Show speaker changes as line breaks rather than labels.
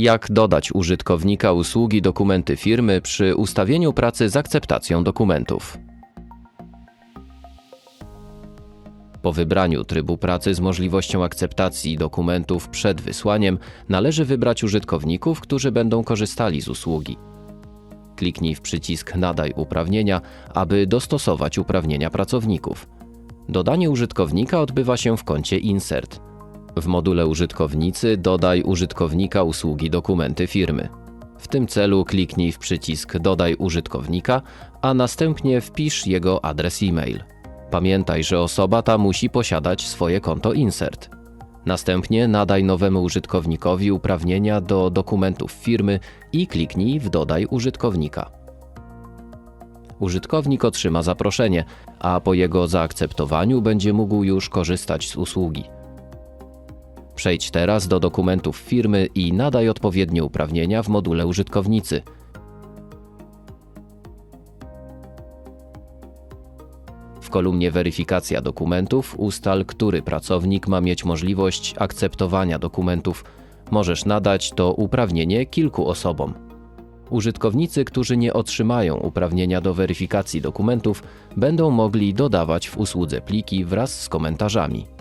Jak dodać użytkownika usługi dokumenty firmy przy ustawieniu pracy z akceptacją dokumentów? Po wybraniu trybu pracy z możliwością akceptacji dokumentów przed wysłaniem, należy wybrać użytkowników, którzy będą korzystali z usługi. Kliknij w przycisk Nadaj uprawnienia, aby dostosować uprawnienia pracowników. Dodanie użytkownika odbywa się w koncie Insert. W module Użytkownicy dodaj użytkownika usługi dokumenty firmy. W tym celu kliknij w przycisk Dodaj użytkownika, a następnie wpisz jego adres e-mail. Pamiętaj, że osoba ta musi posiadać swoje konto Insert. Następnie nadaj nowemu użytkownikowi uprawnienia do dokumentów firmy i kliknij w Dodaj użytkownika. Użytkownik otrzyma zaproszenie, a po jego zaakceptowaniu będzie mógł już korzystać z usługi. Przejdź teraz do dokumentów firmy i nadaj odpowiednie uprawnienia w module użytkownicy. W kolumnie Weryfikacja dokumentów ustal, który pracownik ma mieć możliwość akceptowania dokumentów. Możesz nadać to uprawnienie kilku osobom. Użytkownicy, którzy nie otrzymają uprawnienia do weryfikacji dokumentów, będą mogli dodawać w usłudze pliki wraz z komentarzami.